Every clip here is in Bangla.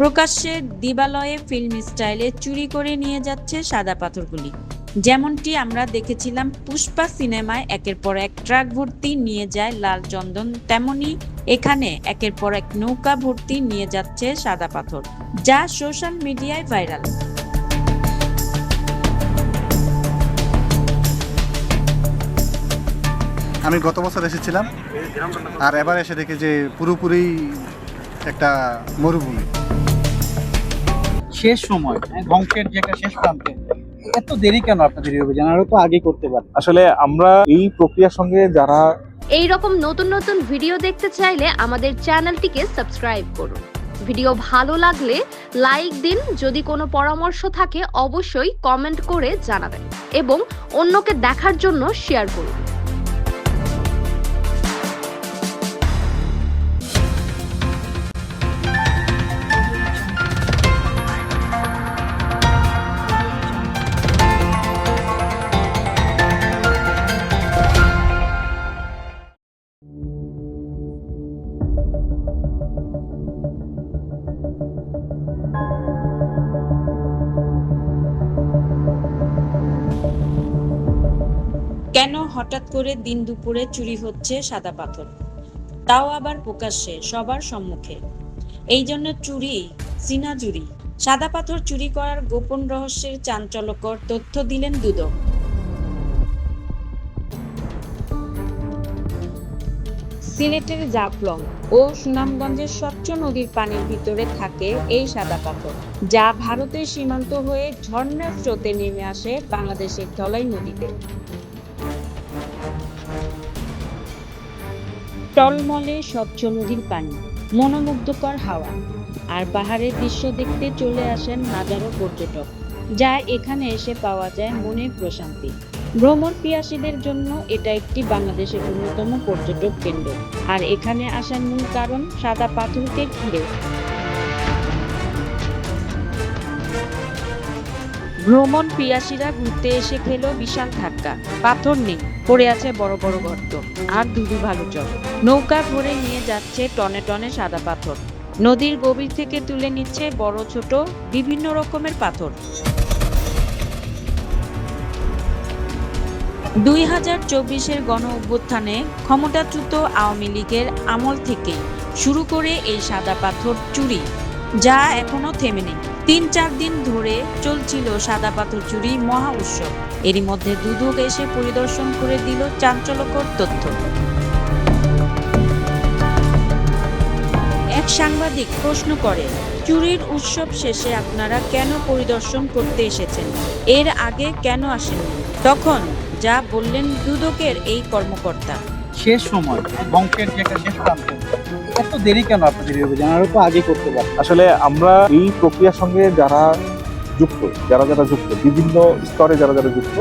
প্রকাশ্যে দিবালয়ে ফিল্ম স্টাইলে চুরি করে নিয়ে যাচ্ছে সাদা পাথরগুলি। যেমনটি আমরা দেখেছিলাম পুষ্পা সিনেমায় একের পর এক ট্রাক ভর্তি নিয়ে যায় লাল চন্দন, তেমনি এখানে একের পর এক নৌকা ভর্তি নিয়ে যাচ্ছে সাদা পাথর, যা সোশ্যাল মিডিয়ায় ভাইরাল আমি গত বছর এসেছিলাম, আর এবার এসে দেখি যে পুরোপুরি একটা মরুভূমি। শেষ সময় হ্যাঁ, ধ্বংসের যে একটা শেষ প্রান্তে। এত দেরি কেন আপনাদের এই অভিযান আরও তো আগে করতে পারেন আসলে আমরা এই প্রক্রিয়ার সঙ্গে যারা এই রকম নতুন নতুন ভিডিও দেখতে চাইলে আমাদের চ্যানেলটিকে সাবস্ক্রাইব করুন। ভিডিও ভালো লাগলে লাইক দিন যদি কোনো পরামর্শ থাকে অবশ্যই কমেন্ট করে জানাবেন এবং অন্যকে দেখার জন্য শেয়ার করুন। কেন হঠাৎ করে দিন দুপুরে চুরি হচ্ছে সাদা পাথর? তাও আবার প্রকাশ্যে, সবার সম্মুখে। এই জন্য চুরি চীনা চুরি। সাদা পাথর চুরি করার গোপন রহস্যের চাঞ্চল্যকর তথ্য দিলেন দুদক। সিলেটের জাফলং ও সুনামগঞ্জের স্বচ্ছ নদীর পানির ভিতরে থাকে এই সাদা পাথর, যা ভারতের সীমান্ত হয়ে ঝর্ণার স্রোতে নেমে আসে বাংলাদেশের ধলাই নদীতে। টলমলে স্বচ্ছ নদীর পানি, মনোমুগ্ধকর হাওয়া, আর পাহাড়ের দৃশ্য দেখতে চলে আসেন হাজারো পর্যটক, যা এখানে এসে পাওয়া যায় মনের প্রশান্তি। ভ্রমণ পিয়াসীদের জন্য এটা একটি বাংলাদেশের অন্যতম পর্যটক কেন্দ্র, আর এখানে আসার মূল কারণ সাদা পাথরকে ঘিরে। ভ্রমণ পিয়াসীরা ঘুরতে এসে খেলো বিশাল ধাক্কা, পাথর নেই। পড়ে আছে বড় বড় গর্ত। আর ধুধু ভালো চল নৌকা ভরে নিয়ে যাচ্ছে টনে টনে সাদা পাথর। নদীর গভীর থেকে তুলে নিচ্ছে বড় ছোট বিভিন্ন রকমের পাথর। দুই হাজার চব্বিশের গণ অভ্যুত্থানে ক্ষমতাচ্যুত আওয়ামী লীগের আমল থেকে শুরু করে এই সাদা পাথর চুরি, যা এখনও থেমে নেই। তিন চার দিন ধরে চলছিল সাদা পাথর চুরি মহা উৎসব। এরই মধ্যে দুদক এসে পরিদর্শন করে দিল চাঞ্চল্যকর তথ্য। এক সাংবাদিক প্রশ্ন করে, চুরির উৎসব শেষে আপনারা কেন পরিদর্শন করতে এসেছেন? এর আগে কেন আসেননি? তখন যা বললেন দুদকের এই কর্মকর্তা। শেষ সময় ধ্বংসের যে একটা শেষ প্রান্তে, এত দেরি কেন আপনাদের অভিযান? আরও তো আগে করতে পারেন আসলে আমরা এই প্রক্রিয়ার সঙ্গে যারা যুক্ত, যারা যারা যুক্ত, বিভিন্ন স্তরে যারা যারা যুক্ত,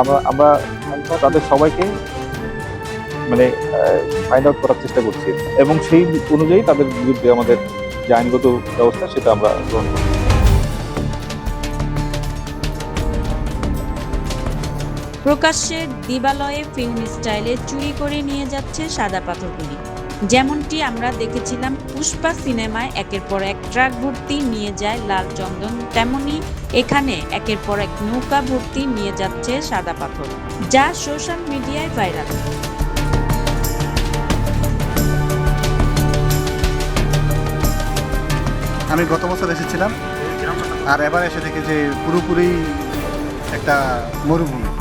আমরা আমরা তাদের সবাইকে মানে ফাইন্ড আউট করার চেষ্টা করছি। এবং সেই অনুযায়ী তাদের বিরুদ্ধে আমাদের যে আইনগত ব্যবস্থা, সেটা আমরা গ্রহণ করছি। প্রকাশ্যে দিবালয়ে ফিল্ম স্টাইলে চুরি করে নিয়ে যাচ্ছে সাদা পাথরগুলি। যেমনটি আমরা দেখেছিলাম, পুষ্পা সিনেমায় একের পর এক ট্রাক ভর্তি নিয়ে যায় লাল চন্দন, তেমনি এখানে একের পর এক নৌকা ভর্তি নিয়ে যাচ্ছে সাদা পাথর, যা সোশ্যাল মিডিয়ায় ভাইরাল আমি গত বছর এসেছিলাম, আর এবার এসে দেখি যে পুরোপুরি একটা মরুভূমি।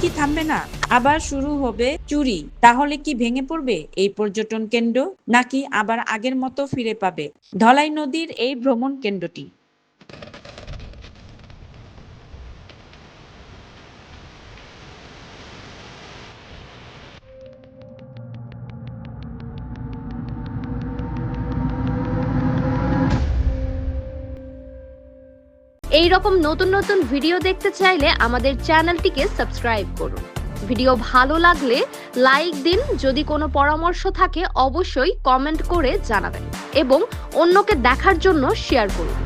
কি থামবে না? আবার শুরু হবে চুরি। তাহলে কি ভেঙে পড়বে এই পর্যটন কেন্দ্র? নাকি আবার আগের মতো ফিরে পাবে? ধলাই নদীর এই ভ্রমণ কেন্দ্রটি। এই রকম নতুন নতুন ভিডিও দেখতে চাইলে আমাদের চ্যানেলটিকে সাবস্ক্রাইব করুন। ভিডিও ভালো লাগলে লাইক দিন, যদি কোনো পরামর্শ থাকে অবশ্যই কমেন্ট করে জানাবেন এবং অন্যকে দেখার জন্য শেয়ার করুন।